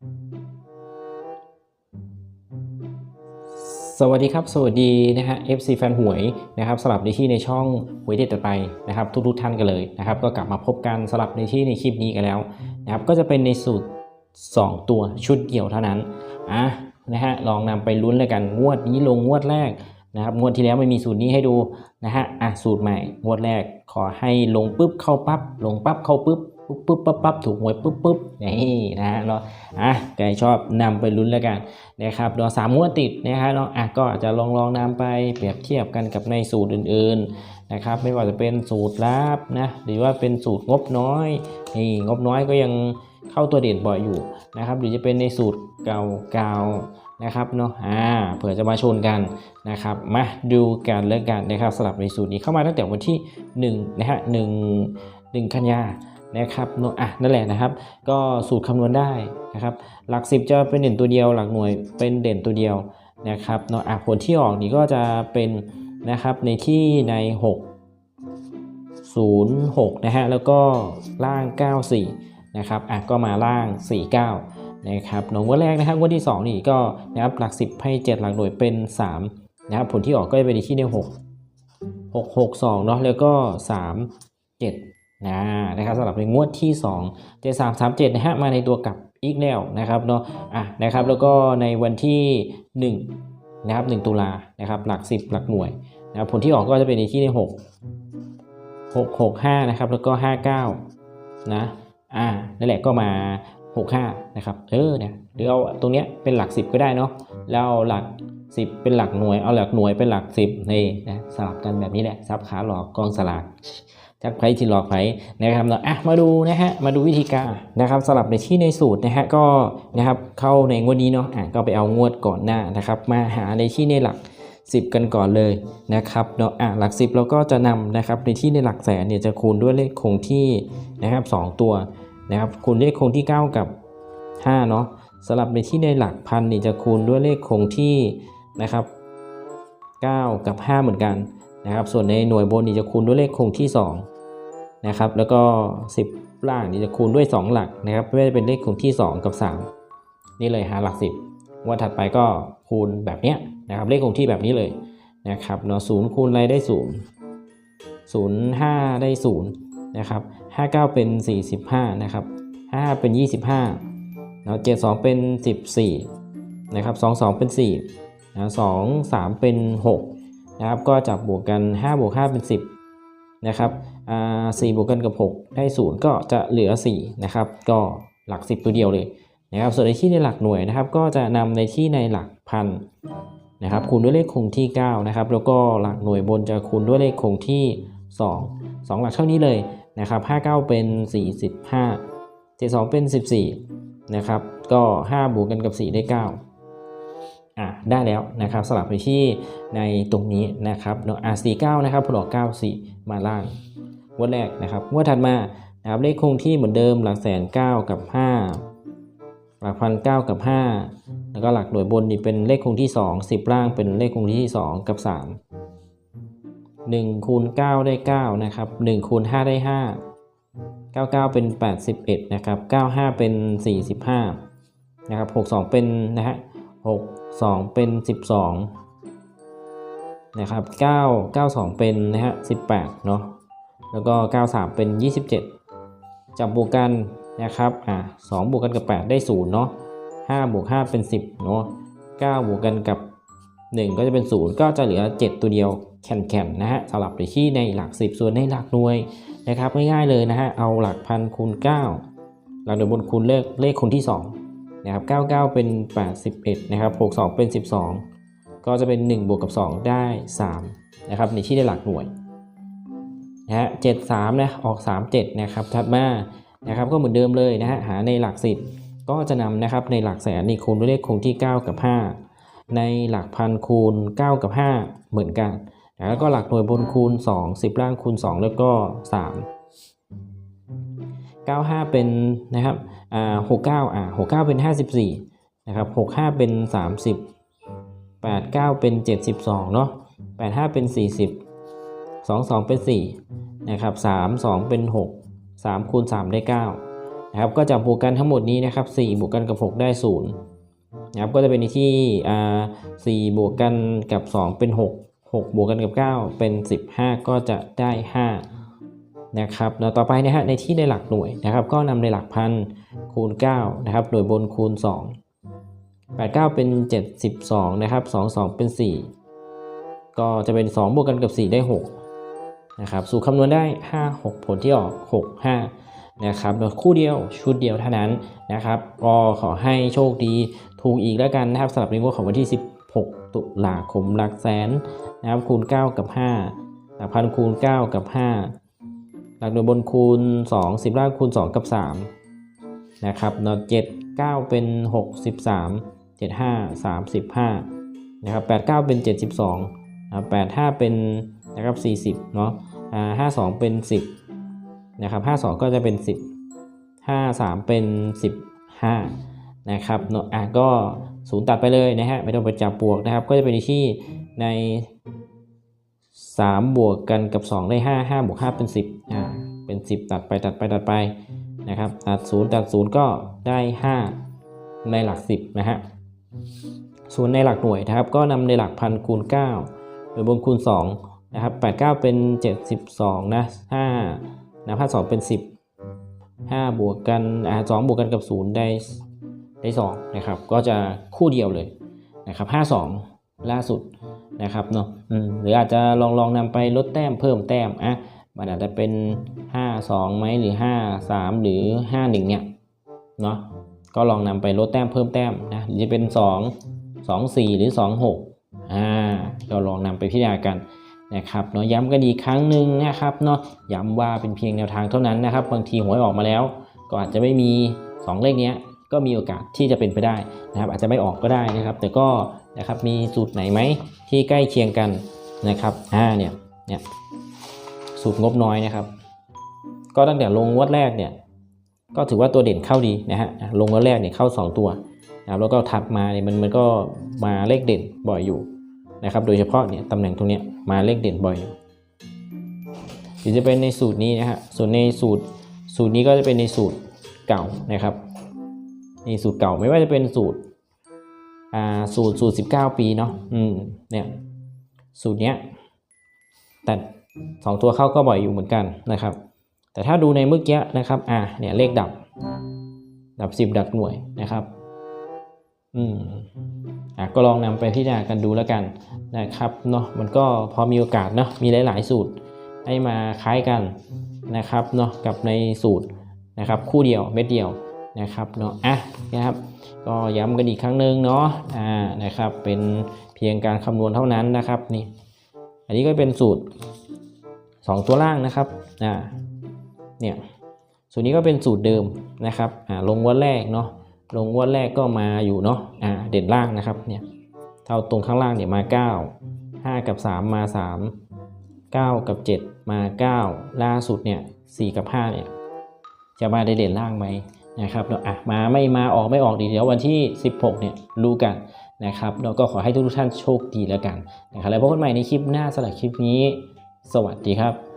สวัสดีครับ สวัสดีนะฮะ FC แฟนหวยนะครับสลับในที่ในช่องหวยเด็ดต่อไปนะครับ ทุกๆท่านกันเลยนะครับ ก็กลับมาพบกันสลับในที่ในคลิปนี้กันแล้วนะครับ ก็จะเป็นในสูตร 2 ตัวชุดเดี่ยวเท่านั้นอะนะฮะลองนำไปลุ้นเลยกันงวดนี้ลงงวดแรกนะครับงวดที่แล้วไม่มีสูตรนี้ให้ดูนะฮะอะสูตรใหม่งวดแรกขอให้ลงปุ๊บเข้าปั๊บลงปั๊บเข้าปุ๊บ ปุ๊บปุ๊บปั๊บปั๊บถูกหวยปุ๊บปุ๊บนี่นะฮะเนาะอะใครชอบนำไปลุ้นแล้วกันนะครับเนาะสามงวดติดนะครับเนาะอะก็อาจจะลองลองนำไปเปรียบเทียบกันกับในสูตรอื่นๆนะครับ ไม่ว่าจะเป็นสูตรลับนะหรือว่าเป็นสูตรงบน้อยนี่งบน้อยก็ยังเข้าตัวเด่นบ่อยอยู่นะครับ หรือจะเป็นในสูตรเก่าๆนะครับเนาะอ่าเผื่อจะมาชนกันนะครับ มาดูกันแล้วกันนะครับสลับในสูตรนี้เข้ามาตั้งแต่วันที่1นะฮะหนึ่งหนึ่งกันยา นะครับเนาะอะนั่นแหละนะครับ ก็สูตรคำนวณได้นะครับ หลัก 10 จะเป็นเด่นตัวเดียว หลักหน่วยเป็นเด่นตัวเดียวนะครับเนาะอะผลที่ออกนี่ก็จะเป็นนะครับในที่ใน 6 0 6นะฮะแล้วก็ล่าง 94นะครับอะก็มาล่าง 49นะครับหนงวันแรกนะครับวันที่ 2 นี่ก็นะครับหลัก 10 ให้ 7 หลักหน่วยเป็น 3 นะครับผลที่ออกก็จะเป็นในที่ใน 6 6 6 2เนาะแล้วก็ 3 7 นะนะครับสำหรับในงวดที่2 7 3 3 7นะฮะมาในตัวกลับอีกแล้วนะครับเนาะอะนะครับแล้วก็ในวันที่ 1 นะครับ 1 ตุลานะครับหลัก 10 หลักหน่วยนะครับผลที่ออกก็จะเป็นในที่ใน 6 6 6 5นะครับแล้วก็ 59นะอ่านั่นแหละก็มา 65นะครับเออเนี่ยหรือเอาตรงเนี้ยเป็นหลัก 10 ก็ได้เนาะแล้วเอาหลัก 10 เป็นหลักหน่วยเอาหลักหน่วยเป็นหลัก 10นี่นะสลับกันแบบนี้แหละซับขาหลอกกองสลาก จักไพ่ที่หลอกไพ่นะครับเนาะอะมาดูนะฮะมาดูวิธีการนะครับสลับในที่ในสูตรนะฮะก็นะครับเข้าในงวดนี้เนาะอะก็ไปเอางวดก่อนหน้านะครับมาหาในที่ในหลัก 10 กันก่อนเลยนะครับเนาะอะหลัก 10 เราก็จะนำนะครับในที่ในหลักแสนเนี่ยจะคูณด้วยเลขคงที่นะครับ 2 ตัวนะครับคูณเลขคงที่ 9 กับ5เนาะสลับในที่ในหลักพันนี่จะคูณด้วยเลขคงที่นะครับ 9 กับ 5 เหมือนกัน นะครับ ส่วนในหน่วยบนนี่จะคูณด้วยเลขคงที่ 2 นะครับ แล้วก็ 10 ล่างนี่จะคูณด้วย 2 หลักนะครับไม่ว่าจะเป็นเลขคงที่ 2 กับ 3 นี่เลยหาหลัก 10วันถัดไปก็คูณแบบเนี้ยนะครับ เลขคงที่แบบนี้เลยนะครับเนาะศูนย์คูณอะไรได้ศูนย์ศูนย์ห้าได้ศูนย์นะครับห้าเก้าเป็นสี่สิบห้านะครับห้าเป็นยี่สิบห้าเนาะเจ็ดสองเป็นสิบสี่นะครับสองสองเป็นสี่นะสองสามเป็นหก นะครับก็จับบวกกันห้าบวกห้าเป็นสิบนะครับสี่บวกกันกับ 6 ได้ 0 ก็จะเหลือ4นะครับก็หลัก 10 ตัวเดียวเลยนะครับส่วนในที่ในหลักหน่วยนะครับ ก็จะนำในที่ในหลักพันนะครับคูณด้วยเลขคงที่9นะครับแล้วก็หลักหน่วยบนจะคูณด้วยเลขคงที่ 2 2 หลักเท่านี้เลยนะครับ59 เป็น 45 72 เป็น 14นะครับก็ 5 บวกกันกับ 4 ได้ 9 อะได้แล้วนะครับสลับไปที่ในตรงนี้นะครับเนาะ R49 นะครับผลออก94 มาล่างงวดแรกนะครับงวดถัดมานะครับเลขคงที่เหมือนเดิมหลักแสน9กับ5หลักพันเก้ากับ5แล้วก็หลักหน่วยบนนี่เป็นเลขคงที่2 10ล่างเป็นเลขคงที่2กับ3 1คูณ9ได้9นะครับ1คูณ5ได้5 99เป็น81นะครับ95เป็น45นะครับ62เป็นนะฮะ 6 2 เป็น 12 นะครับ 9 92 เป็นนะฮะ18 เนาะแล้วก็ 93 เป็น 27 จับบวกกันนะครับอ่า2บวกกันกับ 8 ได้0เนาะ5บวก5เป็น 10 เนาะ9บวกกันกับ 1 ก็จะเป็น 0 ก็จะเหลือ 7 ตัวเดียวแข็งๆนะฮะสลับไปที่ในหลัก 10 ส่วนในหลักหน่วยนะครับง่ายๆเลยนะฮะเอาหลักพันคูณ 9 หลักหน่วยบนคูณเลขเลขคูณที่ 2 นะครับ 99 เป็น 81 นะครับ 62 เป็น 12 ก็จะเป็น 1 บวกกับ 2 ได้ 3 นะครับ ในที่ได้หลักหน่วยนะฮะ73 นะ ออก 37 นะครับ ถัดมา นะครับ ก็เหมือนเดิมเลยนะฮะ หาในหลัก10ก็จะนำนะครับ ในหลักแสนนี่คูณด้วยเลขคงที่ 9 กับ 5 ในหลักพันคูณ 9 กับ 5 เหมือนกัน แล้วก็หลักหน่วยบนคูณ 2 10 ล่างคูณ 2 แล้วก็ 3 95 เป็นนะครับ อ่า69อ่า69เป็น54นะครับ65เป็น30 89เป็น72เนาะ85เป็น40 22เป็น4นะครับ32เป็น6 3คูณ3ได้9นะครับก็จับบวกกันทั้งหมดนี้นะครับ4บวกกันกับ6ได้0นะครับก็จะเป็นที่อ่าสี่บวกกันกับ2เป็น6 6บวกกันกับ9เป็น15ก็จะได้5นะครับแล้วต่อไปนะฮะในที่ในหลักหน่วยนะครับ ก็นำในหลักพัน คูณ9นะครับหน่วยบนคูณ 2 8 9 เป็น 72 นะครับ 2 2 เป็น 4 ก็จะเป็น 2 บวกกันกับ 4 ได้ 6 นะครับ สูตรคำนวณได้ 5 6 ผลที่ออก 6 5 นะครับโดยคู่เดียวชุดเดียวเท่านั้นนะครับก็ขอให้โชคดีถูกอีกแล้วกันนะครับสำหรับในงวดของวันที่ 16 ตุลาคมหลักแสนนะครับคูณ 9 กับ 5 หลักพันคูณ 9 กับ 5 หลักหน่วยบนคูณ 2 10ล่างคูณ 2 กับ 3 นะครับเนาะ7 9เป็น63 7 5 35นะครับ89เป็น72นะครับ85เป็นนะครับ40เนาะอ่า52เป็น10นะครับ52ก็จะเป็น10 53เป็น15นะครับเนาะอะก็ศูนย์ตัดไปเลยนะฮะไม่ต้องไปจับบวกนะครับ ก็จะเป็นที่ใน 3 บวกกันกับ 2 ได้ 5 5บวก5เป็น 10อ่าเป็น 10 ตัดไปตัดไปตัดไป นะครับตัด0ตัด0ก็ได้ 5 ในหลัก 10 นะฮะส่วนในหลักหน่วยนะครับ ก็นำในหลักพันคูณ9โดยบนคูณ2นะครับ89 เป็น 72 นะ5นะ52เป็น 10 5 บวกกันอ่า2บวกกันกับ 0 ได้ได้2นะครับ ก็จะคู่เดียวเลยนะครับ 52 ล่าสุดนะครับเนาะอืมหรืออาจจะลองลองนำไปลดแต้มเพิ่มแต้มอะ มันอาจจะเป็น 5 2ไหมหรือ 5 3 หรือ 5 1 เนี่ยเนาะก็ลองนำไปลดแต้มเพิ่มแต้มนะหรือจะเป็น 2 2 4 หรือ 2 6อ่าก็ลองนำไปพิจารณากันนะครับเนาะย้ำกันอีกครั้งหนึ่งนะครับเนาะย้ำว่าเป็นเพียงแนวทางเท่านั้นนะครับ บางทีหวยออกมาแล้ว ก็อาจจะไม่มี 2 เลขเนี้ยก็มีโอกาสที่จะเป็นไปได้นะครับ อาจจะไม่ออกก็ได้นะครับ แต่ก็นะครับมีสูตรไหนไหมที่ใกล้เคียงกันนะครับอ่าเนี่ยเนี่ย สูตรงบน้อยนะครับ ก็ตั้งแต่ลงงวดแรกเนี่ยก็ถือว่าตัวเด่นเข้าดีนะฮะลงงวดแรกเนี่ยเข้า 2 ตัวนะครับแล้วก็ถัดมาเนี่ยมันมันก็มาเลขเด่นบ่อยอยู่นะครับ โดยเฉพาะเนี่ยตำแหน่งตรงเนี้ยมาเลขเด่นบ่อยอยู่หรือจะเป็นในสูตรนี้นะฮะส่วนในสูตรสูตรนี้ก็จะเป็นในสูตรเก่านะครับในสูตรเก่าไม่ว่าจะเป็นสูตรอ่าสูตรสูตร 19 ปีเนาะอืมเนี่ยสูตรเนี้ยแต่ สองตัวเข้าก็บ่อยอยู่เหมือนกันนะครับ แต่ถ้าดูในเมื่อกี้นะครับอ่าเนี่ยเลขดับ ดับ 10 ดับหน่วยนะครับอืมอะก็ลองนำไปพิจารณากันดูแล้วกันนะครับเนาะมันก็พอมีโอกาสเนาะมีหลาย ๆ สูตรให้มาคล้ายกันนะครับเนาะกับในสูตรนะครับคู่เดียวเม็ดเดียวนะครับเนาะอะนะครับ ก็ย้ำกันอีกครั้งหนึ่งเนาะอ่านะครับเป็นเพียงการคำนวณเท่านั้นนะครับนี่อันนี้ก็เป็นสูตร 2 ตัวล่างนะครับอ่าเนี่ยสูตรนี้ก็เป็นสูตรเดิมนะครับอ่าลงวันแรกเนาะลงวันแรกก็มาอยู่เนาะอ่าเด่นล่างนะครับเนี่ยเท่าตรงข้างล่างเนี่ยมา 9 5 กับ 3 มา 3 9 กับ 7 มา 9 ล่าสุดเนี่ย4กับ5เนี่ยจะมาได้เด่นล่างไหมนะครับเนาะอะมาไม่มาออกไม่ออกดีเดี๋ยววันที่ 16เนี่ยรู้กันนะครับแล้วก็ขอให้ทุกท่านโชคดีแล้วกันนะครับแล้วพบกันใหม่ในคลิปหน้าสำหรับคลิปนี้ สวัสดีครับ